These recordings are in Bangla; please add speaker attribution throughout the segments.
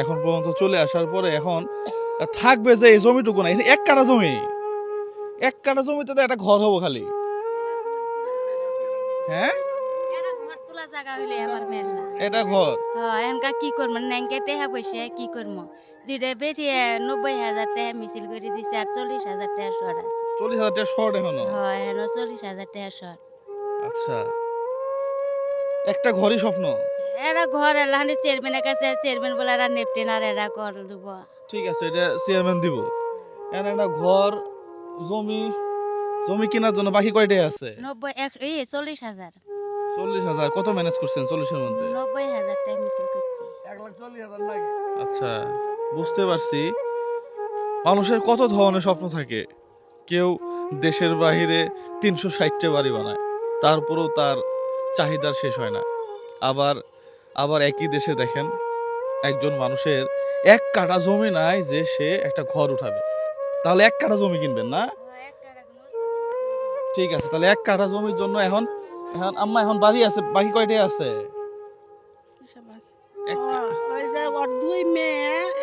Speaker 1: এখন পর্যন্ত চলে আসার পরে এখন থাকবে যে এই জমিটুকু না এক কাটা জমি এক কাটা জমিতে তো একটা ঘর হবো খালি হ্যাঁ এটা ঘর
Speaker 2: হ্যাঁ, এনকা কি করবো ন্যাংকে টেহা পয়সা কি করবো দুইটা বেটি নব্বই হাজার টাকা মিছিল করে দিছে আর চল্লিশ হাজার টাকা শর্ট আছে
Speaker 1: চল্লিশ হাজার টাকা শর্ট এখন
Speaker 2: হ্যাঁ চল্লিশ হাজার টাকা শর্ট
Speaker 1: আচ্ছা একটা ঘরই স্বপ্ন
Speaker 2: এরা ঘর এলাহানি চেয়ারম্যানের কাছে চেয়ারম্যান বলে এরা নেপটেন আর এরা ঘর দিব
Speaker 1: ঠিক আছে এটা চেয়ারম্যান দিব এর একটা ঘর জমি জমি কেনার জন্য বাকি কয়টাই আছে
Speaker 2: নব্বই এক এই চল্লিশ হাজার
Speaker 1: চল্লিশ হাজার কত ম্যানেজ করছেন চল্লিশের মধ্যে
Speaker 2: নব্বই হাজার টাইম মিছিল করছি
Speaker 3: এক লাখ চল্লিশ হাজার লাগে
Speaker 1: আচ্ছা বুঝতে পারছি মানুষের কত ধরনের স্বপ্ন থাকে কেউ দেশের বাহিরে তিনশো ষাটটা বাড়ি বানায় তারপরেও তার চাহিদার শেষ হয় না আবার আবার একই দেশে দেখেন একজন মানুষের এক কাটা জমি নাই যে সে একটা ঘর উঠাবে তাহলে এক কাটা জমি কিনবেন না ঠিক আছে তাহলে এক কাটা জমির জন্য এখন এখন আম্মা এখন বাড়ি আছে বাকি কয়টাই আছে
Speaker 2: দুই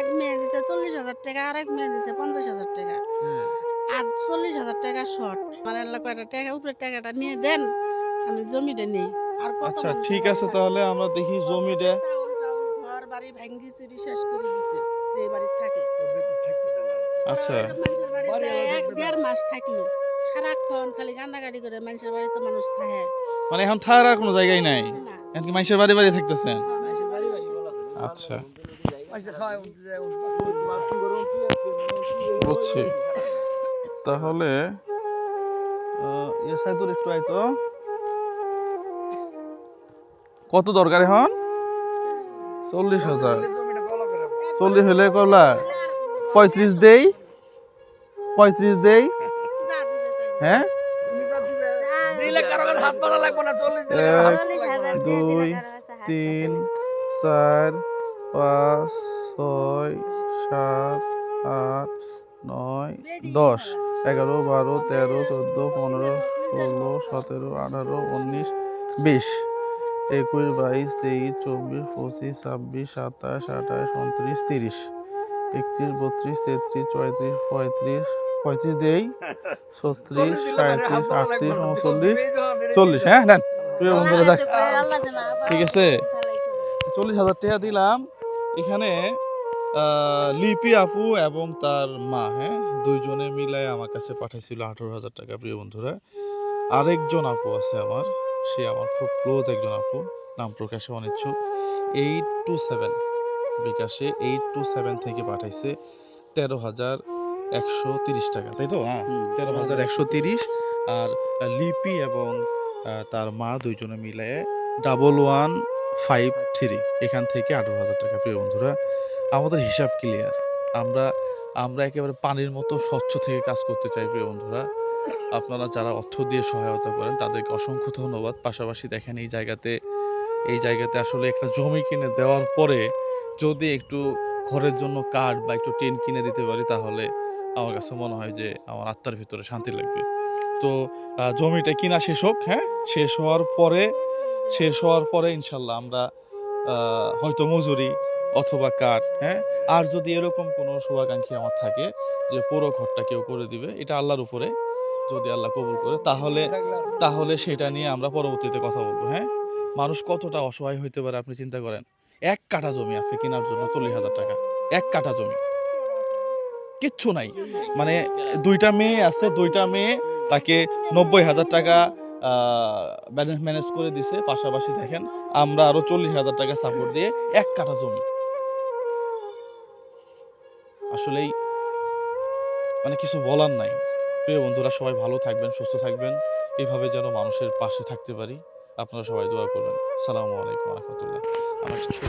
Speaker 2: এক মেয়ে চল্লিশ হাজার টাকা আর এক মেয়ে পঞ্চাশ হাজার টাকা হ্যাঁ। চল্লিশ হাজার টাকা শর্ট মানে টাকা উপরে টাকাটা নিয়ে দেন আমি জমিটা নেই
Speaker 1: আর আচ্ছা ঠিক আছে তাহলে আমরা দেখি জমিটা
Speaker 2: আচ্ছা, ঘর বাড়ি ভাঙ্গি চুরি শেষ করে দিছে যে বাড়ি থাকে আচ্ছা এক দেড় মাস থাকলো সারাক্ষণ খালি গান্দাগাড়ি করে মানুষের বাড়িতে মানুষ থাকে
Speaker 1: মানে এখন থাকার আর কোনো জায়গাই নাই এখন কি মানুষের বাড়ি বাড়ি থাকতেছেন হ্যাঁ, হ্যাঁ। আচ্ছা বুঝছি তাহলে ইয়ে সাইদুর একটু আইতো কত দরকার এখন চল্লিশ হাজার চল্লিশ হলে কলা পঁয়ত্রিশ দেই পঁয়ত্রিশ দেই হ্যাঁ এক দুই তিন চার পাঁচ ছয় সাত আট নয় দশ এগারো বারো তেরো চোদ্দো পনেরো ষোলো সতেরো আঠারো উনিশ বিশ একুশ বাইশ তেইশ চব্বিশ পঁচিশ ছাব্বিশ সাতাশ আঠাশ উনত্রিশ তিরিশ একত্রিশ বত্রিশ তেত্রিশ চৌত্রিশ পঁয়ত্রিশ পঁয়ত্রিশ দেই ছত্রিশ সাঁত্রিশ আটত্রিশ উনচল্লিশ চল্লিশ হ্যাঁ নেন প্রিয় বন্ধুরা দেখ ঠিক আছে চল্লিশ হাজার টাকা দিলাম এখানে লিপি আপু এবং তার মা হ্যাঁ দুইজনে মিলে আমার কাছে পাঠাইছিল আঠেরো হাজার টাকা প্রিয় বন্ধুরা আরেকজন আপু আছে আমার সে আমার খুব ক্লোজ একজন আপু নাম প্রকাশে অনিচ্ছুক এইট টু সেভেন বিকাশে এইট টু সেভেন থেকে পাঠাইছে তেরো হাজার একশো তিরিশ টাকা তাই তো হ্যাঁ তেরো হাজার একশো তিরিশ আর লিপি এবং তার মা দুইজনে মিলে ডাবল ওয়ান ফাইভ থ্রি এখান থেকে আঠেরো হাজার টাকা প্রিয় বন্ধুরা আমাদের হিসাব ক্লিয়ার আমরা আমরা একেবারে পানির মতো স্বচ্ছ থেকে কাজ করতে চাই প্রিয় বন্ধুরা আপনারা যারা অর্থ দিয়ে সহায়তা করেন তাদেরকে অসংখ্য ধন্যবাদ পাশাপাশি দেখেন এই জায়গাতে এই জায়গাতে আসলে একটা জমি কিনে দেওয়ার পরে যদি একটু ঘরের জন্য কাঠ বা একটু টেন কিনে দিতে পারি তাহলে আমার কাছে মনে হয় যে আমার আত্মার ভিতরে শান্তি লাগবে তো জমিটা কিনা শেষ হোক হ্যাঁ শেষ হওয়ার পরে শেষ হওয়ার পরে ইনশাল্লাহ আমরা হয়তো মজুরি অথবা কাঠ হ্যাঁ আর যদি এরকম কোনো শুভাকাঙ্ক্ষী আমার থাকে যে পুরো ঘরটা কেউ করে দিবে এটা আল্লাহর উপরে যদি আল্লাহ কবুল করে তাহলে তাহলে সেটা নিয়ে আমরা পরবর্তীতে কথা বলবো হ্যাঁ মানুষ কতটা অসহায় হইতে পারে আপনি চিন্তা করেন এক কাটা জমি আছে কেনার জন্য চল্লিশ হাজার টাকা এক কাটা জমি কিচ্ছু নাই মানে দুইটা মেয়ে আছে দুইটা মেয়ে তাকে নব্বই হাজার টাকা ব্যালেন্স ম্যানেজ করে দিছে পাশাপাশি দেখেন আমরা আরো চল্লিশ হাজার টাকা সাপোর্ট দিয়ে এক কাটা জমি আসলেই মানে কিছু বলার নাই প্রিয় বন্ধুরা সবাই ভালো থাকবেন সুস্থ থাকবেন এভাবে যেন মানুষের পাশে থাকতে পারি আপনারা সবাই দোয়া করবেন সালামু আলাইকুম রহমতুল্লাহ আমার